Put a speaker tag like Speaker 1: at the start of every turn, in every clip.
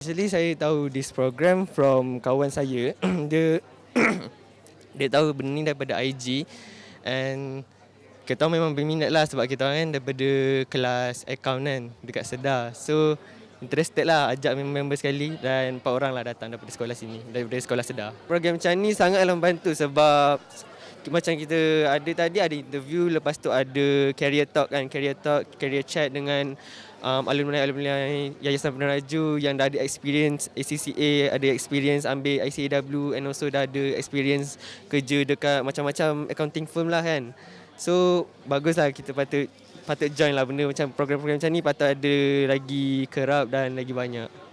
Speaker 1: Actually saya tahu this program from kawan saya. dia dia tahu benda ni daripada IG and kita memang berminat lah sebab kita kan daripada kelas account kan dekat Sedar. So interested lah ajak member sekali dan empat orang lah datang daripada sekolah sini daripada sekolah Sedar. Program macam ni sangatlah membantu sebab macam kita ada tadi ada interview lepas tu ada career talk kan career talk career chat dengan um, alumni-alumni Yayasan Peneraju yang dah ada experience ACCA, ada experience ambil ICAW and also dah ada experience kerja dekat macam-macam accounting firm lah kan. So baguslah kita patut patut join lah benda macam program-program macam ni patut ada lagi kerap dan lagi banyak.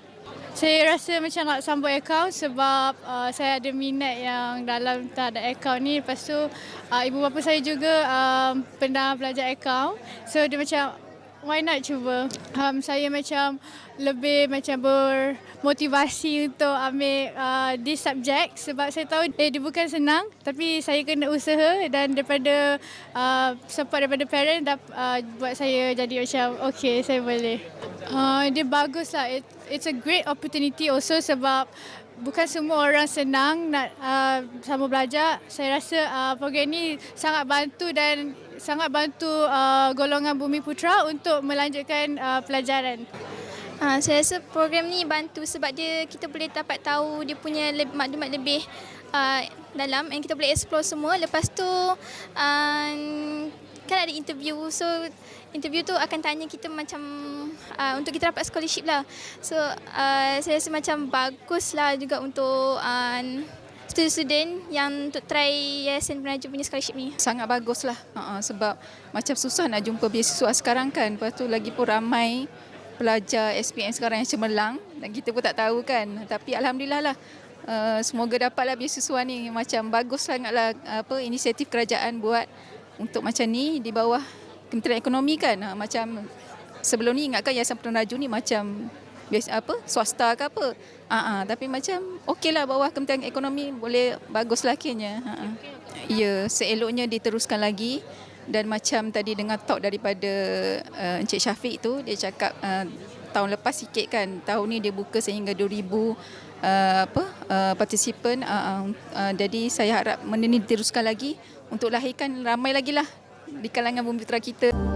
Speaker 2: Saya rasa macam nak sambut akaun sebab uh, saya ada minat yang dalam tak ada akaun ni. Lepas tu uh, ibu bapa saya juga um, pernah belajar akaun. So dia macam why not cuba. Um, saya macam lebih macam bermotivasi untuk ambil uh, this subject sebab saya tahu eh, dia bukan senang tapi saya kena usaha dan daripada uh, support daripada parent dap, uh, buat saya jadi macam okay saya boleh. Uh, dia bagus lah. It, it's a great opportunity also sebab bukan semua orang senang nak uh, sama belajar. Saya rasa uh, program ni sangat bantu dan sangat bantu uh, golongan Bumi Putra untuk melanjutkan uh, pelajaran.
Speaker 3: Ha, saya rasa program ni bantu sebab dia kita boleh dapat tahu dia punya le- maklumat lebih uh, dalam and kita boleh explore semua. Lepas tu uh, kan ada interview so interview tu akan tanya kita macam uh, untuk kita dapat scholarship lah. So uh, saya rasa macam bagus lah juga untuk uh, student-student yang untuk try Yayasan Peneraju punya scholarship ni.
Speaker 4: Sangat bagus lah uh, sebab macam susah nak jumpa beasiswa sekarang kan. Lepas tu lagi pun ramai pelajar SPM sekarang yang cemerlang dan kita pun tak tahu kan. Tapi Alhamdulillah lah uh, semoga dapatlah beasiswa ni. Macam bagus sangatlah apa inisiatif kerajaan buat untuk macam ni di bawah Kementerian Ekonomi kan. Uh, macam sebelum ni ingatkan Yayasan Peneraju ni macam biasa apa swasta ke apa. Uh, uh, tapi macam okeylah bawah Kementerian Ekonomi boleh baguslah kiranya. Ha. Uh, ya, seeloknya diteruskan lagi dan macam tadi dengar talk daripada uh, Encik Syafiq tu dia cakap uh, tahun lepas sikit kan tahun ni dia buka sehingga 2000 uh, apa uh, partisipan uh, uh, uh, jadi saya harap benda ni diteruskan lagi untuk lahirkan ramai lagi lah di kalangan bumi putra kita.